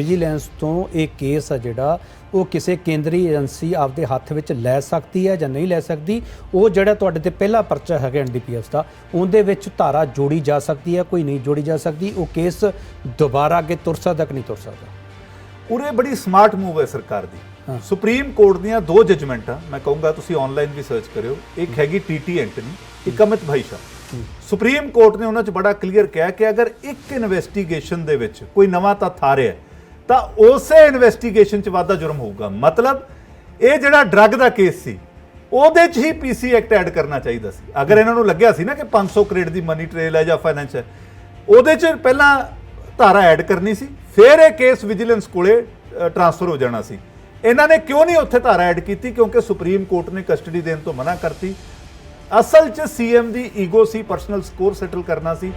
Vigilance ਤੋਂ ਇਹ case ਆ ਜਿਹੜਾ ਉਹ ਕਿਸੇ ਕੇਂਦਰੀ ਏਜੰਸੀ ਆਪਦੇ ਹੱਥ ਵਿੱਚ ਲੈ ਸਕਦੀ ਹੈ ਜਾਂ ਨਹੀਂ ਲੈ ਸਕਦੀ? ਉਹ ਜਿਹੜਾ ਤੁਹਾਡੇ ਤੇ ਪਹਿਲਾ ਪਰਚਾ ਹੈਗਾ ਐਨਡੀਪੀਐਸ ਦਾ ਉਹਦੇ ਵਿੱਚ ਧਾਰਾ ਜੋੜੀ ਜਾ ਸਕਦੀ ਹੈ ਕੋਈ ਨਹੀਂ ਜੋੜੀ ਜਾ ਸਕਦੀ ਉਹ ਕੇਸ ਦੁਬਾਰਾ ਅੱਗੇ ਤੁਰ ਸਕਦਾ ਕਿ ਨਹੀਂ ਤੁਰ ਸਕਦਾ? ਉਰੇ ਬੜੀ ਸਮਾਰਟ ਮੂਵ ਹੈ ਸਰਕਾਰ ਦੀ। ਸੁਪਰੀਮ ਕੋਰਟ ਦੀਆਂ ਦੋ ਜਜਮੈਂਟਾਂ ਮੈਂ ਕਹੂੰਗਾ ਤੁਸੀਂ ਆਨਲਾਈਨ ਵੀ ਸਰਚ ਕਰਿਓ ਇੱਕ ਹੈਗੀ ਟੀਟੀ ਐਂਟਨੀ ਇੱਕ ਅਮਿਤ ਭਾਈ ਸ਼ਾਹ। ਸੁਪਰੀਮ ਕੋਰਟ ਨੇ ਉਹਨਾਂ 'ਚ ਬੜਾ ਕਲੀਅਰ ਕਿਹਾ ਕਿ ਅਗਰ ਇੱਕ ਇਨਵੈਸਟੀਗੇਸ਼ਨ ਦੇ ਵਿੱਚ ਕੋਈ ਨਵਾਂ ਤੱਥ ਆ ਰਿਹਾ ਹੈ, ਤਾਂ ਉਸੇ ਇਨਵੈਸਟੀਗੇਸ਼ਨ 'ਚ ਵਾਧਾ ਜੁਰਮ ਹੋਊਗਾ। ਮਤਲਬ ਇਹ ਜਿਹੜਾ ਡਰੱਗ ਦਾ ਕੇਸ ਸੀ, ਉਹਦੇ 'ਚ ਹੀ ਪੀਸੀ ਐਕਟ ਐਡ ਕਰਨਾ ਚਾਹੀਦਾ ਸੀ। ਅਗਰ ਇਹਨਾਂ ਨੂੰ ਲੱਗਿਆ ਸੀ ਨਾ ਕਿ 500 ਕਰੋੜ ਦੀ ਮਨੀ ਟ੍ਰੇਲ ਹੈ ਜਾਂ ਫਾਈਨੈਂਸ ਹੈ, ਉਹਦੇ 'ਚ ਪਹਿਲਾਂ ਧਾਰਾ ਐਡ ਕਰਨੀ ਸੀ, ਫਿਰ ਇਹ ਕੇਸ ਵਿਜੀਲੈਂਸ ਕੋਲੇ ਟ੍ਰਾਂਸਫਰ ਹੋ ਜਾਣਾ ਸੀ। ਇਹਨਾਂ ਨੇ ਕਿਉਂ ਨਹੀਂ ਉੱਥੇ ਧਾਰਾ ਐਡ ਕੀਤੀ? ਕਿਉਂਕਿ ਸੁਪਰੀਮ ਕੋਰਟ ਨੇ ਕਸਟਡੀ ਦੇਣ ਤੋਂ ਮਨਾ ਕਰਤੀ। ਅਸਲ 'ਚ ਸੀਐਮ ਦੀ ਈਗੋ ਸੀ ਪਰਸਨਲ ਸਕੋਰ ਸੈਟਲ ਕਰਨਾ ਸੀ।